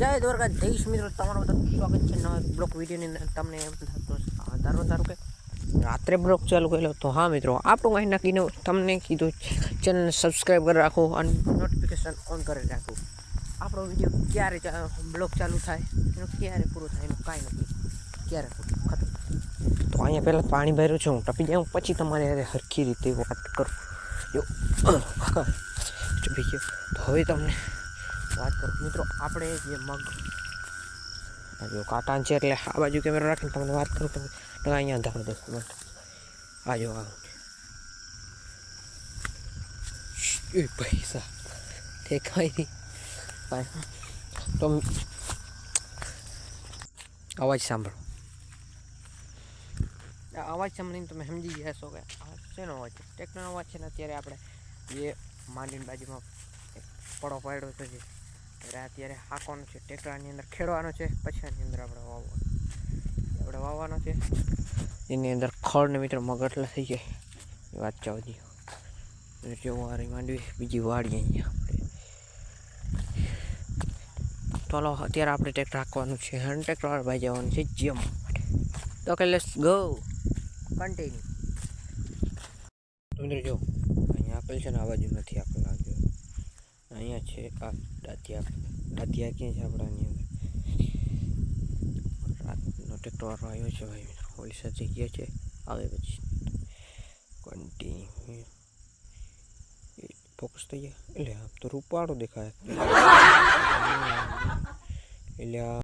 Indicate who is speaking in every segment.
Speaker 1: જય દ્વારકા જઈશ મિત્રો, તમારું બધું સ્વાગત છે નવા બ્લોક વિડીયોની તમને ધારો ધારો કે રાત્રે બ્લોક ચાલુ કરેલો તો, હા, મિત્રો, આપણું કાંઈ નાખીને તમને કીધું ચેનલને સબસ્ક્રાઈબ કરી રાખો અને નોટિફિકેશન ઓન કરી રાખો. આપણો વીડિયો ક્યારે બ્લોક ચાલુ થાય, એનો ક્યારે પૂરો થાય, એનું કાંઈ નથી. ક્યારે પૂરું ખતમ તો અહીંયા પહેલાં પાણી ભર્યું છે, હું ટપી જાઉં, પછી તમારે હારે હરખી રીતે વાત કરું. જો ભાઈ તો હવે તમને વાત કરું મિત્રો, આપણે જે મગ જો કાંટાન છે એટલે આ બાજુ કેમેરો રાખીને તમને વાત કરું તમે અહીંયા અંધારો દેખો મને આ જો આ. એ પૈસા. દેખાય નહીં. તો અવાજ સાંભળો. અવાજ સાંભળીને તમે સમજી ગયા છો કે આ શેનો અવાજ છે? ટેકનો અવાજ છે ને અત્યારે આપણે જે માંડીની બાજુમાં પડો પાડ્યો જે એટલે અત્યારે હાંકવાનો છે, ટેકરાની અંદર ખેડવાનો છે, પછી આની અંદર આપણે વાવવાનો. આપણે વાવવાનો છે. એની અંદર ખડને મિત્રો મગટલા થઈ જાય. એ વાત ચાવજી દી જેવું માંડવી, બીજી વાડી અહીંયા આપણે. ચાલો, અત્યારે આપણે ટ્રેક્ટર હાંકવાનું છે. અને ટ્રેક્ટર ભાઈ જવાનું છે જીમ તો કે લેટ્સ ગો કન્ટિન્યુ મિત્રો જો, અહીંયા આપેલ છે ને, આ બાજુ નથી આપેલ. અહીંયા છે આ દાંતિયા. દાંતિયા ક્યાં છે આપણાની અંદર? રાતનો ટ્રેક્ટર આવ્યો છે ભાઈ. ઓલી સાથે ગયા છે. આવે પછી. કન્ટિન્યુ ફોકસ થઈ ગયા. એટલે આમ તો રૂપાળો દેખાય. એટલે આ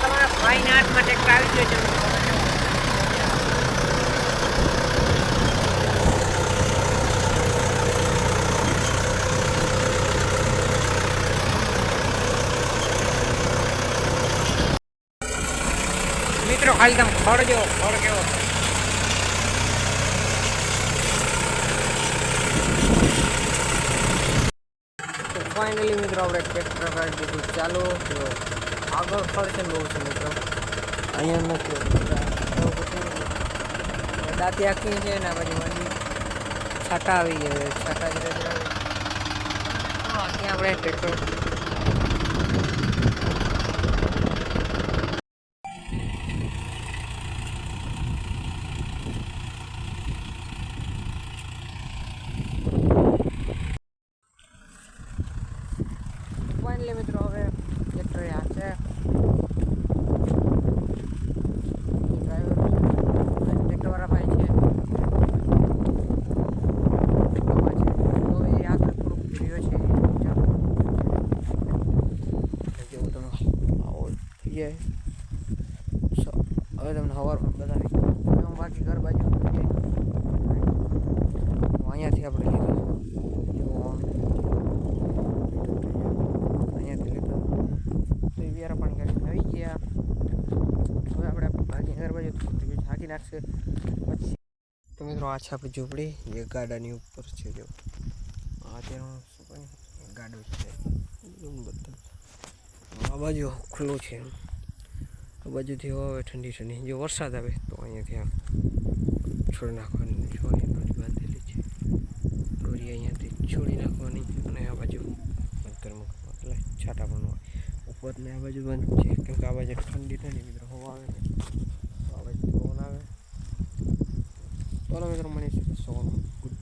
Speaker 1: તમારા ફાઇન આર્ટમાં ટ્રેક્ટર આવી ગયો છે મિત્રો ખાલી તમે ખડજો ખડ કેવો તો ફાઇનલી મિત્રો આપણે ટ્રેક્ટર કાઢી દીધું ચાલો તો આગળ ખર્ચ બહુ છે મિત્રો અહીંયા નથી દાંતી આખી છે ને આ બાજુ બાજુ છાટા આવી ગયા છે. છાટા ધીરે ધીરે આવી. હા, ત્યાં આપણે ટ્રેક્ટર ફાઇનલી મિત્રો હવે ટ્રેક્ટર આ છે ડ્રાઈવર ટ્રેક્ટરવાળા ભાઈ છે તો એ આગળ થોડુંક વીડિયો છે જેવું તમે આવો સો, હવે તમને સવારમાં બતાવી હું બાકી ઘર બાજુ અહીંયાથી આપણે લીધું અહીંયાથી લીધું તો એ બિયારા પાણી કાઢીને આવી ગયા. હવે આપણે બાકી ઘર બાજુ હાકી નાખશે. પછી તો મિત્રો, આ છે આપણી ઝૂંપડી. જે ગાડાની ઉપર છે, જો. આ તેનું શું કહે ગાડો છે. આ બાજુ ખુલ્લું છે. આ બાજુથી હવે ઠંડી ઠંડી. જો વરસાદ આવે તો અહીંયાથી આમ છોડી નાખવાની જો અહીંયા દોરી બાંધેલી છે. દોરી અહીંયાથી છોડી નાખવાની અને આ બાજુ બંધ એટલે છાટા પણ હોય. ઉપરને આ બાજુ બંધ છે. કેમ કે આ બાજુ ઠંડી ઠંડી મિત્રો હવા આવે ને. આ બાજુ પવન આવે. તો મિત્રો મળીશું સોનું ગુડ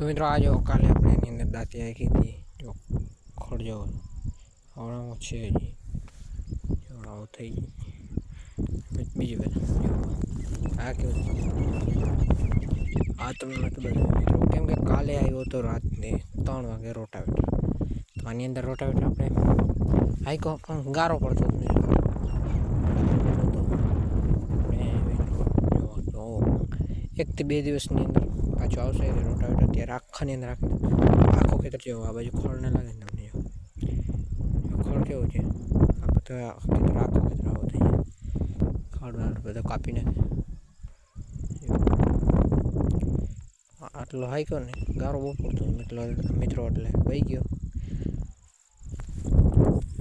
Speaker 1: તો મિત્રો આ કાલે આપણે એની અંદર દાંતી આવી હતી. જો ખડજો હવડામાં છે હજી. હવડાઓ થઈ ગઈ. બીજી બધા આ કેવું આ તમને નહોતું બતાવ્યું મિત્રો, કેમ કે કાલે આવ્યો હતો રાતને ત્રણ વાગે રોટાવેટર. તો આની અંદર રોટાવેટર આપણે હાઈકો પણ ગારો પડતો હતો એકથી બે દિવસની અંદર પાછું આવશે એટલે રોટાવેટર ત્યારે આખાની અંદર આખો ખેતર જેવો, આ બાજુ ખોળ ના લાગે તમને. ખોળ કેવું છે? આ બધો ખેતર, આખો ખેતર આવો થઈ જાય ખોળ બધો કાપી નાખે આટલો હાઈ ગયો ને, ગારો બહુ પડતો મિત્રો મિત્રો એટલે વહી ગયો.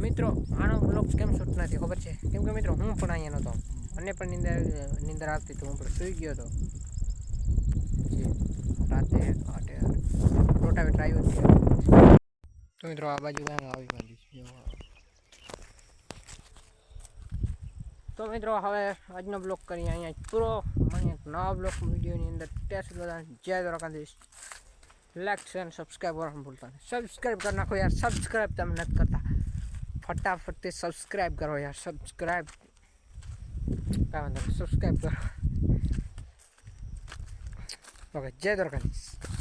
Speaker 1: મિત્રો, આનો બ્લોગ કેમ શૂટ નથી ખબર છે? કેમ કે મિત્રો, હું પણ અહીંયા નહોતો મને પણ નિંદર નિંદર આવતી તો હું પણ સૂઈ ગયો હતો. પછી રાતે આટે રોટાવેટર આવ્યો છે. તો મિત્રો આ બાજુ કાંઈ આવી બાજુ છે. જો. તો મિત્રો હવે આજનો બ્લોગ કરીએ અહીંયા જ પૂરો. મને એક નવા બ્લોગ વિડીયોની અંદર ત્યાં સુધી બધા જય દ્વારકાધીશ. લાઈક શેર અને સબસ્ક્રાઈબ કરવાનું ભૂલતા નહીં. સબસ્ક્રાઈબ કરી નાખો યાર. સબસ્ક્રાઈબ તમે નથી કરતા. ફટાફટથી સબસ્ક્રાઈબ કરો યાર. સબસ્ક્રાઈબ કાંઈ વાંધો નહીં. સબસ્ક્રાઈબ કરો. बघा जय द्वारकाधीश.